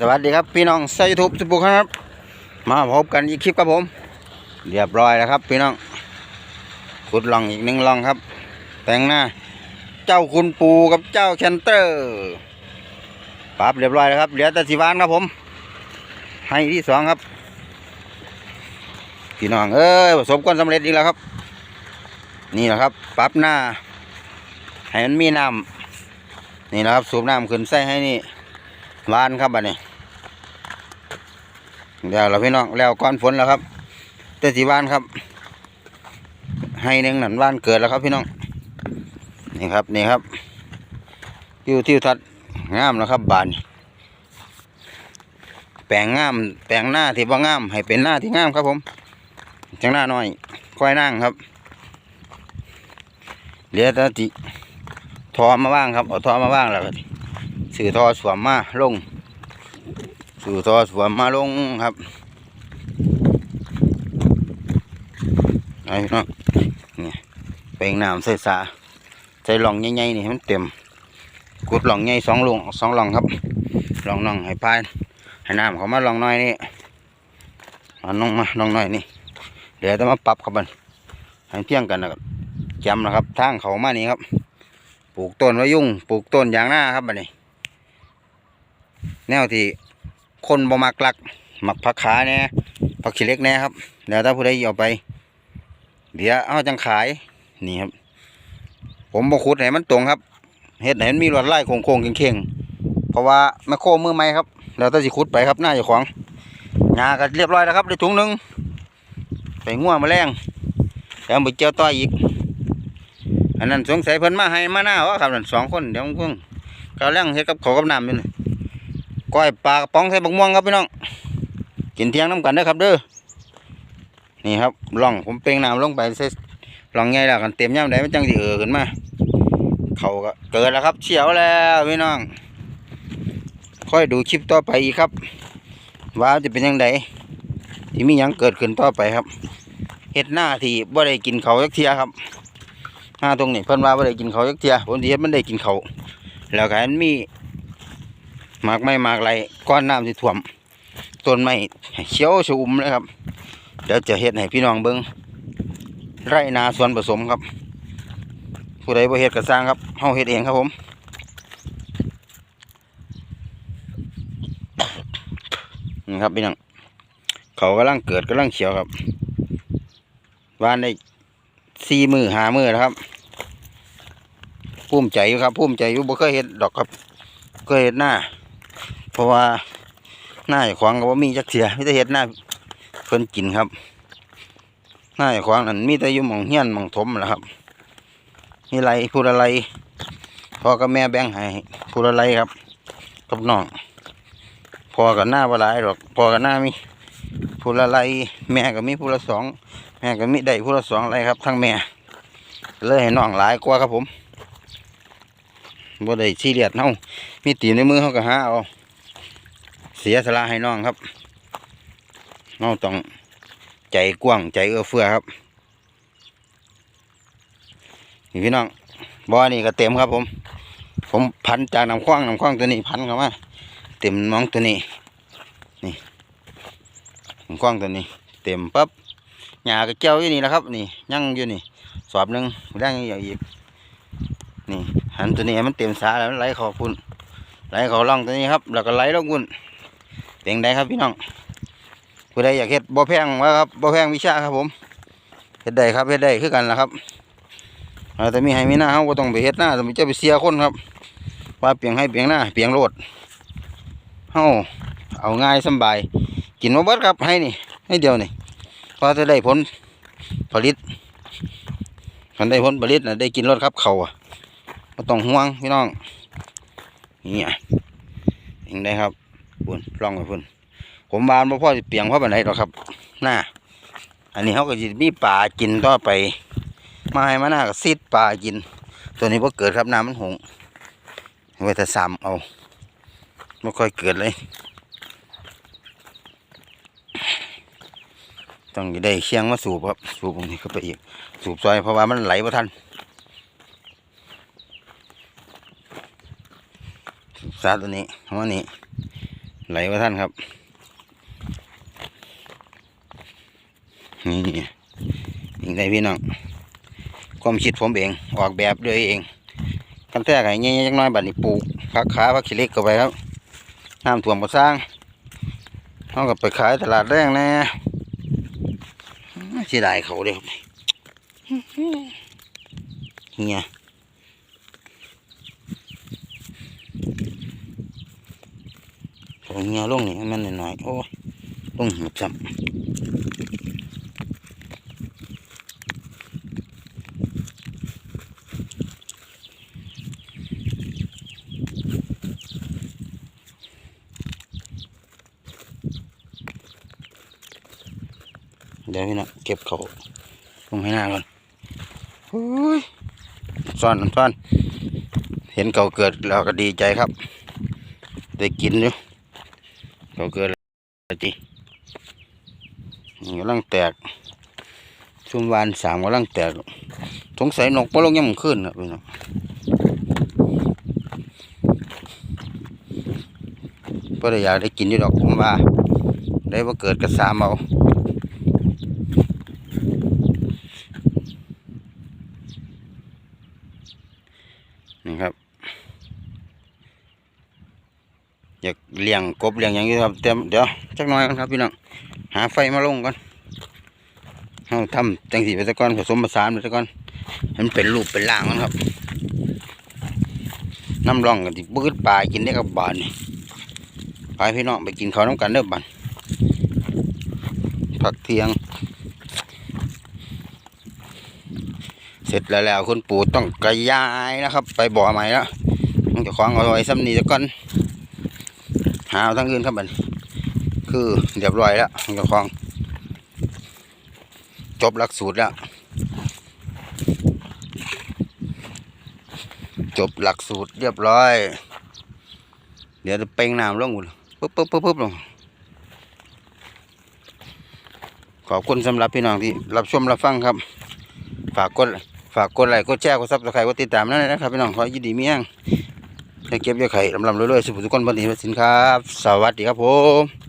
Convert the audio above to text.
สวัสดีครับพี่น้องใส่ยูทูบสปุครับ มาพบกันอีกคลิปครับผม เรียบร้อยแล้วครับ พี่น้องขุดลองอีกหนึ่งลองครับ แต่งหน้า เจ้าคุณปูกับเจ้าแคนเตอร์ปรับเรียบร้อยแล้วครับเหลือแต่สีวานครับผม ให้ที่สองครับ พี่น้องเอ้ยประสบความสำเร็จอีกแล้วครับ นี่แหละครับปรับหน้าให้มันมีน้ำนี่นะครับสูบน้ำขึ้นใส่ให้นี่ วานครับบัดนี้เดี๋ยวเราพี่น้องแล้วก่อนฝนแล้วครับแต่สีหวานครับ ให้หนึ่งหนันหวานเกิดแล้วครับพี่น้องนี่ครับนี่ครับทิวทิวทัดงามแล้วครับบานแปลงงาม แปลงหน้าที่บ่งาม ให้เป็นหน้าที่งามครับผมจังหน้าน้อยค่อยนั่งครับเหลือแต่ที่ทอมาว่างครับเอาทอมาว่างแล้วก็ สื่อทอสวมมาลง สื่อทอสวมมาลงครับไอ้พี่น้องนี่เปลงน้ำใส่สาใส่หลองใหญ่ๆนี่มันเต็มกุดหลองใหญ่สองลงสองหลองครับหลองน้องให้พายให้น้ำเขามาหลองน้อยนี่เอาน้องมาน้องน้อยนี่ เดี๋ยวจะมาปรับครับมันให้เพียงกันนะครับจำนะครับทางเขามานี่ครับ ปลูกต้นไวายุ่งปลูกต้นยางหน้าครับบัดนี้ แนวที่คนบ่มักลักหมักผักขาแน่ผักขี้เล็กแน่ครับแล้วถ้าผู้ใดเอาไป เดี๋ยวเอาจังขายนี่ครับ ผมบ่ขุดให้มันตรงครับเฮ็ดให้มันมีลวดลายโค้งๆเข่งๆเพราะว่าแม่โคมือใหม่ครับแล้วถ้าสิขุดไปครับหน้าเจ้าของงาก็เรียบร้อยแล้วครับได้ถุงหนึงไปง่วงแมลงแล้วไปเจียวต่ออีก อันนั้นสงสัยเพิ่นมาให้มาหน้าวะครับนั่นสองคนเดี๋ยวเพิ่งกำลังเฮ็ดกับข้ากับน้ำอยู่นี่ ก้อยปลากระป๋องใส่บักม่วงครับพี่น้องกินเที่ยงน้ำกันเด้อครับเด้อนี่ครับล่องผมเปล่งน้ำลงไปใส่ล่องใหญ่แล้วกันเต็มย่ำได้มันจังสิเออขึ้นมาเขาก็เกิดแล้วครับเฉียวแล้วพี่น้อง ค่อยดูคลิปต่อไปอีกครับ ว่าจะเป็นยังไงที่มียังเกิดขึ้นต่อไปครับเฮ็ดหน้าที่บ่ได้กินเขายักเทียครับหน้าตรงนี้เพิ่นว่าบ่ได้กินเขายักเทียผมสิเฮ็ดมันได้กินเขาแล้วก็มันมี มากไม้หมากไรก้อนน้ำที่ท่วมต้นไม้เขียวชุ่มเลยครับเดี๋ยวจะเฮ็ดให้พี่น้องเบิ่งไร่นาสวนผสมครับ ผู้ใดบ่เฮ็ดก็สร้างครับเฮาเฮ็ดเองครับผมนี่ครับพี่น้องเขากำลังเกิดกำลังเขียวครับวานได้สี่มือหามือนะครับภูมิใจอยู่ครับภูมิใจอยู่บ่เคยเห็นดอกครับเคยเห็นหน้า เพราะว่าหน้าขวางก็ว่ามีจักเทียมีแต่เห็ดหน้าเพิ่นกินครับ หน้าขวางนั่นมีแต่ยู่มองเฮียนมองถมแหละครับมีไรพูดอะไรพ่อกับแม่แบ่งให้พูดอะไรครับกับน้องพ่อกับหน้าบ่หลายดอกพ่อกับหน้ามีพูดอะไรแม่ก็มีพูดละสองแม่ก็มีได้ผู้ละสองไรครับ ทั้งแม่เลยให้น้องหลายกว่าครับผมบ่ได้ซีเรียสเฮามีตีนในมือเฮาก็หาเอา สียสละให้น้องครับน้องต้องใจกว้างใจเอื้อเฟื้อครับนี่พี่น้องบ่อนี่ก็เต็มครับผม ผมพันจากน้ำคว้างน้ำคว้างตัวนี้พันเข้ามาเต็มน้องตัวนี้นี่น้ำคว้างตัวนี้ เต็มปั๊บหญ้าก็เจ้าอยู่นี่แหละครับ นี่ยั่งอยู่นี่ สอบหนึ่งแรงอย่างอีกนี่หันตัวนี้มันเต็มสาแล้วมันไหลขอพุ่นไหลเขอล่องตัวนี้ครับ แล้วก็ไหลลงพุ่น เป็นไงครับพี่น้องผู้ใดอยากเฮ็ดบ่แพงว่าครับบ่แพงวิชาครับผมเฮ็ดได้ครับเฮ็ดได้คือกันละครับเอาแต่มีให้มีหน้าเฮาบ่ต้องไปเฮ็ดหน้าสมมุติจะไปเสียคนครับว่าเปียงให้เปียงหน้าเปียงโลดเฮาเอาง่ายสบายกินบ่เบิดครับให้นี่ให้เดียวนี่พอจะได้ผลผลิตมันได้ผลผลิตนะได้กินรสครับเขาอะไม่ต้องห่วงพี่น้องนี่เองได้ครับ ปุ่นลองไปปุ่นผมบานบ่พ่อจะเปียงเพราะบันหรอกครับหน้าอันนี้เขาก็จะมีป่ากินต่อไปมาให้มาหน้าก็ซีดป่ากิน ตัวนี้พอเกิดครับน้ำมันหงไว้แต่ซ้ำเอาไม่ค่อยเกิดเลย ต้องได้เชียงมาสูบครับสูบตรงนี้เข้าไปอีกสูบซอยเพราะว่ามันไหลบ่ทันสูบซาตัวนี้หัวนี้ ไหลว่าท่านครับ นี่ยิงได้พี่น้องความคิดผมเองออกแบบด้วยเองกันแท้ไงเงี้ยจักหน้อยบัดนี้ปลูกผักขาผักขี้เล็กเข้าไปครับน้ำท่วมก็สร้างเขาก็ไปขายตลาดแรงแน่เสียดายเขาเด้อครับเฮีย เขาเฮียลงนี่ให้มันหน่อยๆโอ้ยลงหมดซ้ำเดี๋ยวพี่นะเก็บเขาลงให้หน้าก่อนอุ้ยซ่อนซ่อน เห็นเขาเกิดเราก็ดีใจครับ ได้กินอยู่ เขาเกิดอะไรจีกำลังแตกชุมวานสามกำลังแตกสงสัยนกปลงยังขึ้นนะพี่น้องเพื่ออยากได้กินอยู่ดอกผมว่า ได้ว่าเกิดกระสามเอา นี่ครับ อยากเลี้ยงกบเลี้ยงอย่างนี้ครับเตรียมเดี๋ยวจักหน่อยกันครับพี่น้องหาไฟมาลงก่อนเราทำจังสีไปซะก่อนผสมผสานไปซะก่อนมันเป็นรูปเป็นร่างมันครับน้ำร่องกันที่บืดปลากินได้กับบานนี่ไปพี่น้องไปกินข้าวน้ำกันเด้อบันผักเทียง เสร็จแล้วแล้วคุณปู่ต้องกระยายนะครับ ไปบ่อใหม่แล้วต้องจะคล้องเอาไว้ซ้ำนี้ซะก่อนาเอาทั้งอื่นครับบันคือเรียบร้อยแล้วต้องจะคองจบหลักสูตรแล้ว จบหลักสูตรเรียบร้อย เดี๋ยวจะเป่งน้ำลงหมดปุ๊บปุ๊บปุ๊บปุ๊บลงขอบคุณสำหรับพี่น้องที่รับชมรับฟังครับ ฝากกดฝากกดไลค์กดแชร์กดซับสไครต์กดติดตามนั่นเลยนะครับพี่น้องขอยินดีมีแห้ง ให้เก็บยาไข่ลำลำเรื่อยๆสุขสุขคนบันทีสินครับ สวัสดีครับผม